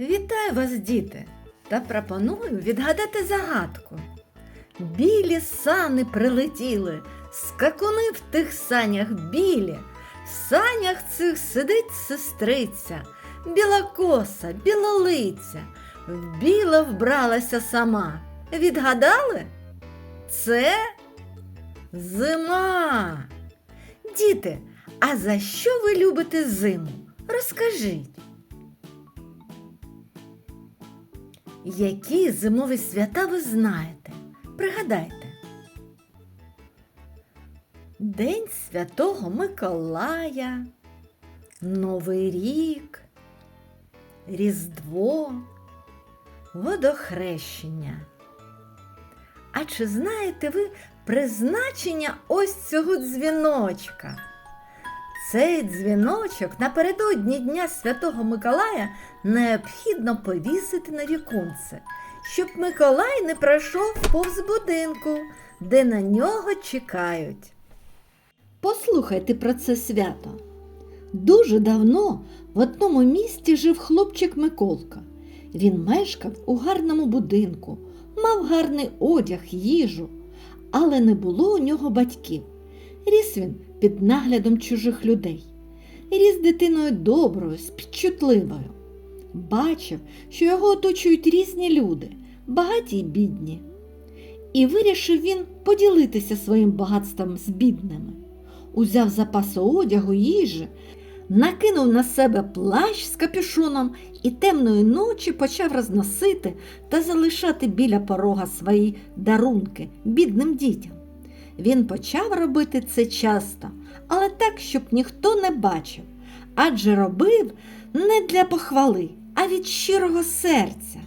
Вітаю вас, діти, та пропоную відгадати загадку. Білі сани прилетіли, скакуни в тих санях білі, в санях цих сидить сестриця, білокоса, білолиця, в біле вбралася сама. Відгадали? Це зима. Діти, а за що ви любите зиму? Розкажіть. Які зимові свята ви знаєте? Пригадайте. День Святого Миколая, Новий рік, Різдво, Водохрещення. А чи знаєте ви призначення ось цього дзвіночка? Цей дзвіночок напередодні Дня Святого Миколая необхідно повісити на віконце, щоб Миколай не пройшов повз будинку, де на нього чекають. Послухайте про це свято. Дуже давно в одному місті жив хлопчик Миколка. Він мешкав у гарному будинку, мав гарний одяг, їжу, але не було у нього батьків. Ріс він під наглядом чужих людей. Ріс дитиною доброю, співчутливою. Бачив, що його оточують різні люди, багаті й бідні. І вирішив він поділитися своїм багатством з бідними. Узяв запаси одягу, їжі, накинув на себе плащ з капюшоном і темної ночі почав розносити та залишати біля порога свої дарунки бідним дітям. Він почав робити це часто, але так, щоб ніхто не бачив, адже робив не для похвали, а від щирого серця.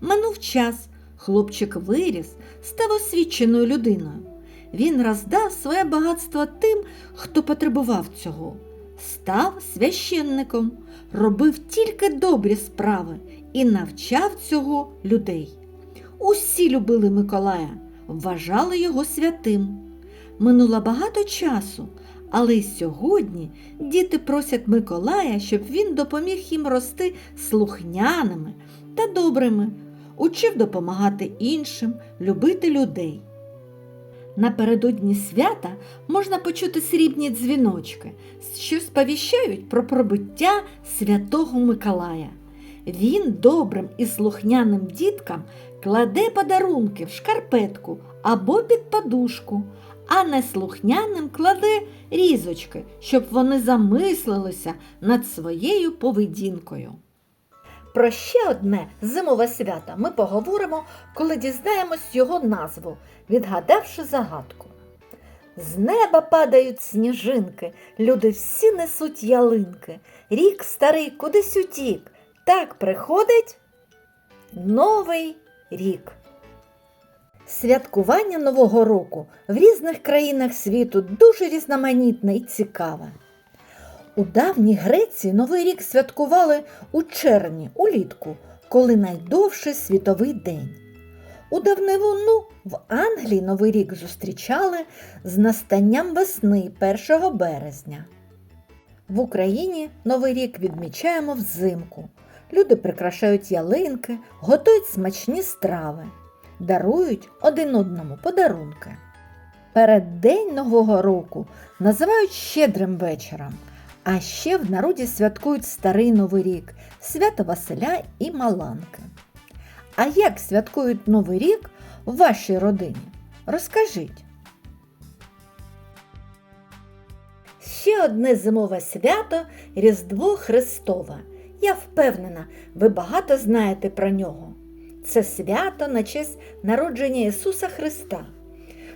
Минув час, хлопчик виріс, став освіченою людиною. Він роздав своє багатство тим, хто потребував цього, став священником, робив тільки добрі справи і навчав цього людей. Усі любили Миколая, вважали його святим. Минуло багато часу, але й сьогодні діти просять Миколая, щоб він допоміг їм рости слухняними та добрими, учив допомагати іншим, любити людей. Напередодні свята можна почути срібні дзвіночки, що сповіщають про пробиття святого Миколая. Він добрим і слухняним діткам кладе подарунки в шкарпетку або під подушку, а неслухняним кладе різочки, щоб вони замислилися над своєю поведінкою. Про ще одне зимове свято ми поговоримо, коли дізнаємось його назву, відгадавши загадку. З неба падають сніжинки, люди всі несуть ялинки. Рік старий кудись утік. Так приходить Новий рік. Святкування Нового року в різних країнах світу дуже різноманітне і цікаве. У давній Греції Новий рік святкували у червні, улітку, коли найдовший світовий день. У давнивину в Англії Новий рік зустрічали з настанням весни 1 березня. В Україні Новий рік відмічаємо взимку. Люди прикрашають ялинки, готують смачні страви, дарують один одному подарунки. Переддень Нового року називають щедрим вечором, а ще в народі святкують Старий Новий рік, свято Василя і Маланки. А як святкують Новий рік в вашій родині? Розкажіть. Ще одне зимове свято Різдво Христове. Я впевнена, ви багато знаєте про нього. Це свято на честь народження Ісуса Христа.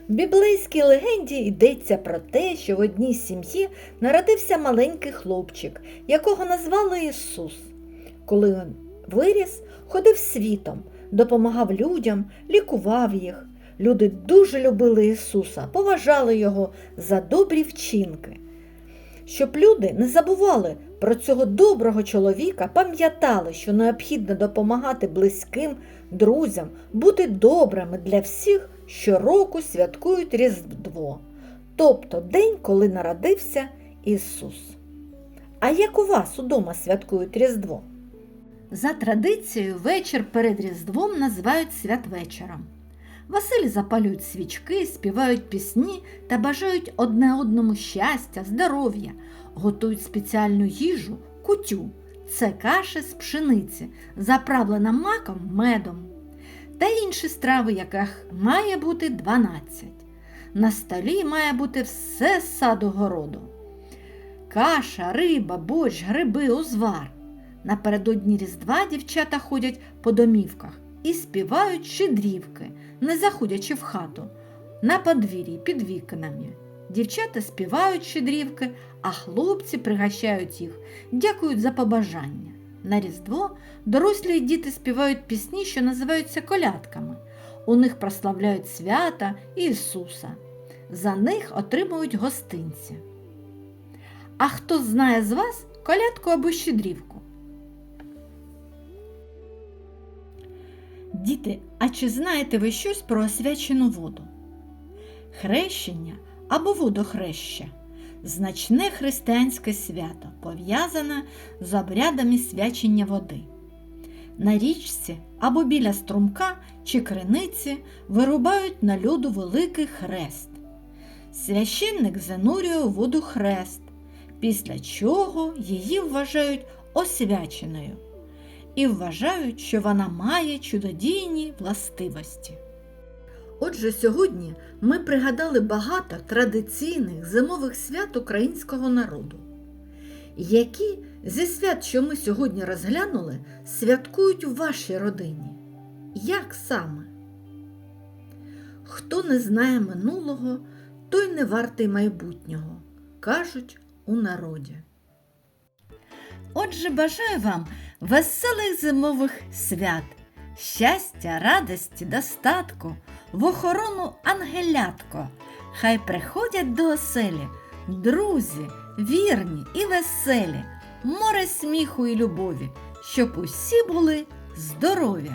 В біблейській легенді йдеться про те, що в одній сім'ї народився маленький хлопчик, якого назвали Ісус. Коли він виріс, ходив світом, допомагав людям, лікував їх. Люди дуже любили Ісуса, поважали Його за добрі вчинки. Щоб люди не забували про цього доброго чоловіка, пам'ятали, що необхідно допомагати близьким, друзям, бути добрими для всіх, щороку святкують Різдво, тобто день, коли народився Ісус. А як у вас удома святкують Різдво? За традицією, вечір перед Різдвом називають святвечором. Василі запалюють свічки, співають пісні та бажають одне одному щастя, здоров'я, готують спеціальну їжу кутю. Це каша з пшениці, заправлена маком, медом та інші страви, яких має бути 12. На столі має бути все з саду городу. Каша, риба, борщ, гриби, узвар. Напередодні Різдва дівчата ходять по домівках і співають щедрівки, не заходячи в хату, на подвір'ї під вікнами. Дівчата співають щедрівки, а хлопці пригощають їх, дякують за побажання. На Різдво дорослі й діти співають пісні, що називаються колядками. У них прославляють свята і Ісуса. За них отримують гостинці. А хто знає з вас колядку або щедрівку? Діти, а чи знаєте ви щось про освячену воду? Хрещення або водохреща значне християнське свято, пов'язане з обрядами свячення води. На річці або біля струмка чи криниці вирубають на льоду великий хрест. Священник занурює у воду хрест, після чого її вважають освяченою і вважають, що вона має чудодійні властивості. Отже, сьогодні ми пригадали багато традиційних зимових свят українського народу, які зі свят, що ми сьогодні розглянули, святкують у вашій родині. Як саме? Хто не знає минулого, той не вартий майбутнього, кажуть у народі. Отже, бажаю вам веселих зимових свят, щастя, радості, достатку, в охорону ангелятко. Хай приходять до оселі друзі, вірні і веселі, море сміху і любові, щоб усі були здорові.